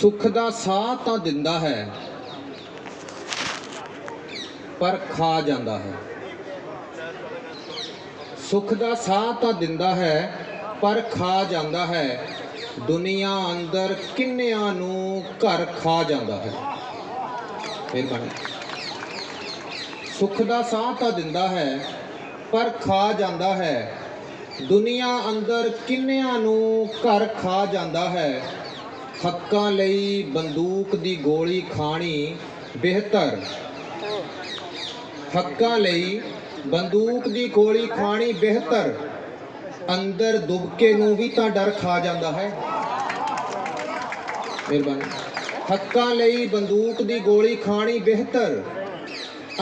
ਸੁੱਖ ਦਾ ਸਾਹ ਤਾਂ ਦਿੰਦਾ ਹੈ, ਪਰ ਖਾ ਜਾਂਦਾ ਹੈ। ਸੁੱਖ ਦਾ ਸਾਹ ਤਾਂ ਦਿੰਦਾ ਹੈ, ਪਰ ਖਾ ਜਾਂਦਾ ਹੈ। ਦੁਨੀਆ ਅੰਦਰ ਕਿੰਨਿਆਂ ਨੂੰ ਘਰ ਖਾ ਜਾਂਦਾ ਹੈ। ਮਿਹਰਬਾਨੀ। ਸੁੱਖ ਦਾ ਸਾਹ ਤਾਂ ਦਿੰਦਾ ਹੈ, ਪਰ ਖਾ ਜਾਂਦਾ ਹੈ। ਦੁਨੀਆ ਅੰਦਰ ਕਿੰਨਿਆਂ ਨੂੰ ਘਰ ਖਾ ਜਾਂਦਾ ਹੈ। ਹੱਕਾਂ ਲਈ ਬੰਦੂਕ ਦੀ ਗੋਲੀ ਖਾਣੀ ਬਿਹਤਰ। ਹੱਕਾਂ ਲਈ ਬੰਦੂਕ ਦੀ ਗੋਲੀ ਖਾਣੀ ਬਿਹਤਰ। ਅੰਦਰ ਦੁਬਕੇ ਨੂੰ ਵੀ ਤਾਂ ਡਰ ਖਾ ਜਾਂਦਾ ਹੈ। ਮਿਹਰਬਾਨੀ। ਹੱਕਾਂ ਲਈ ਬੰਦੂਕ ਦੀ ਗੋਲੀ ਖਾਣੀ ਬਿਹਤਰ।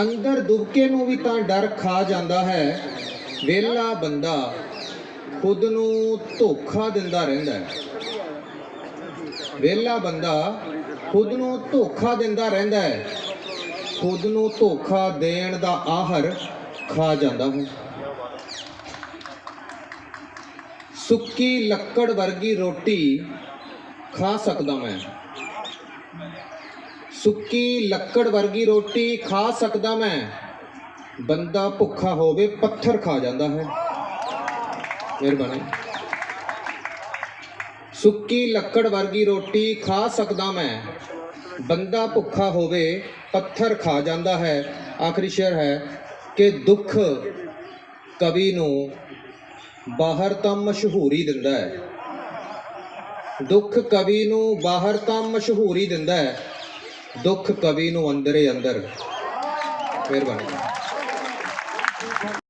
ਅੰਦਰ ਦੁਬਕੇ ਨੂੰ ਵੀ ਤਾਂ ਡਰ ਖਾ ਜਾਂਦਾ ਹੈ। ਵਿਹਲਾ ਬੰਦਾ ਖੁਦ ਨੂੰ ਧੋਖਾ ਦਿੰਦਾ ਰਹਿੰਦਾ ਹੈ। ਵਿਹਲਾ ਬੰਦਾ ਖੁਦ ਨੂੰ ਧੋਖਾ ਦਿੰਦਾ ਰਹਿੰਦਾ ਹੈ। ਖੁਦ ਨੂੰ ਧੋਖਾ ਦੇਣ ਦਾ ਆਹਰ ਖਾ ਜਾਂਦਾ ਹੈ। ਸੁੱਕੀ ਲੱਕੜ ਵਰਗੀ ਰੋਟੀ ਖਾ ਸਕਦਾ ਮੈਂ। ਸੁੱਕੀ ਲੱਕੜ ਵਰਗੀ ਰੋਟੀ ਖਾ ਸਕਦਾ ਮੈਂ। ਬੰਦਾ ਭੁੱਖਾ ਹੋਵੇ, ਪੱਥਰ ਖਾ ਜਾਂਦਾ ਹੈ। ਮਿਹਰਬਾਨੀ। ਸੁੱਕੀ ਲੱਕੜ ਵਰਗੀ ਰੋਟੀ ਖਾ ਸਕਦਾ ਮੈਂ। ਬੰਦਾ ਭੁੱਖਾ ਹੋਵੇ, ਪੱਥਰ ਖਾ ਜਾਂਦਾ ਹੈ। ਆਖਰੀ ਸ਼ੇਰ ਹੈ ਕਿ ਦੁੱਖ ਕਵੀ ਨੂੰ ਬਾਹਰ ਤਾਂ ਮਸ਼ਹੂਰੀ ਦਿੰਦਾ ਹੈ। ਦੁੱਖ ਕਵੀ ਨੂੰ ਬਾਹਰ ਤਾਂ ਮਸ਼ਹੂਰੀ ਦਿੰਦਾ ਹੈ। ਦੁੱਖ ਕਵੀ ਨੂੰ ਅੰਦਰੇ ਅੰਦਰ। ਮਿਹਰਬਾਨੀ।